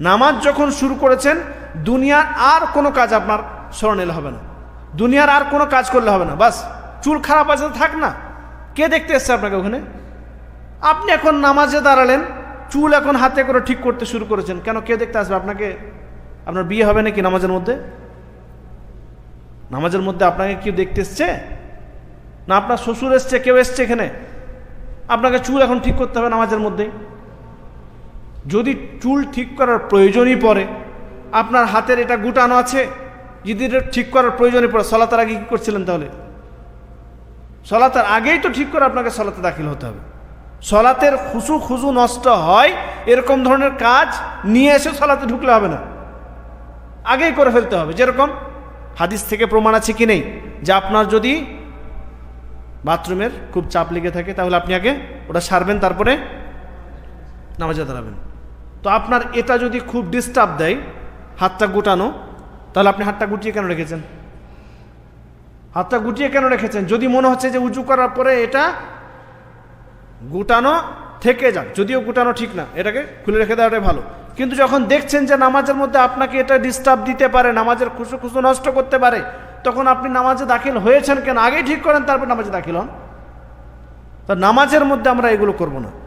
নামাজ যখন শুরু করেছেন, দুনিয়ার আর কোনো কাজ আপনার স্মরণ এলে হবে না। দুনিয়ার আর কোনো কাজ করলে হবে না। বাস, চুল খারাপ আছে থাক না। কে দেখতে এসছে আপনাকে ওখানে? আপনি এখন নামাজে দাঁড়ালেন, চুল এখন হাতে করে ঠিক করতে শুরু করেছেন। কেন কে দেখতে আসবে আপনাকে? আপনার বিয়ে হবে নাকি নামাজের মধ্যে? নামাজের মধ্যে আপনাকে কেউ দেখতে এসছে? না আপনার শ্বশুর এসছে, কেউ এসছে এখানে? আপনাকে চুল এখন ঠিক করতে হবে নামাজের মধ্যেই। যদি চুল ঠিক করার প্রয়োজনই পড়ে, আপনার হাতের এটা গুটানো আছে, যদি এটা ঠিক করার প্রয়োজনই পড়ে, সলাতার আগে কী করছিলেন তাহলে? সলাতের আগেই তো ঠিক করে আপনাকে সলাতে দাখিল হতে হবে। সলাতের খুশু খুশু নষ্ট হয়, এরকম ধরনের কাজ নিয়ে এসে সলাতে ঢুকলে হবে না। আগেই করে ফেলতে হবে, যেরকম হাদিস থেকে প্রমাণ আছে কি নেই? যে আপনার যদি বাথরুমের খুব চাপ লেগে থাকে, তাহলে আপনি আগে ওটা সারবেন, তারপরে নামাজে দাঁড়াবেন তো আপনার এটা যদি খুব ডিস্টার্ব দেয়, হাতটা গুটানো, তাহলে আপনি হাতটা গুটিয়ে কেন রেখেছেন? হাতটা গুটিয়ে কেন রেখেছেন? যদি মনে হচ্ছে যে উঁচু করার পরে এটা গুটানো থেকে যাক, যদিও গুটানো ঠিক না, এটাকে খুলে রেখে দেওয়াটাই ভালো। কিন্তু যখন দেখছেন যে নামাজের মধ্যে আপনাকে এটা ডিস্টার্ব দিতে পারে, নামাজের খুশু খুশু নষ্ট করতে পারে, তখন আপনি নামাজে দাখিল হয়েছেন কেন? আগেই ঠিক করেন, তারপর নামাজে দাখিল হন। তা নামাজের মধ্যে আমরা এগুলো করব না।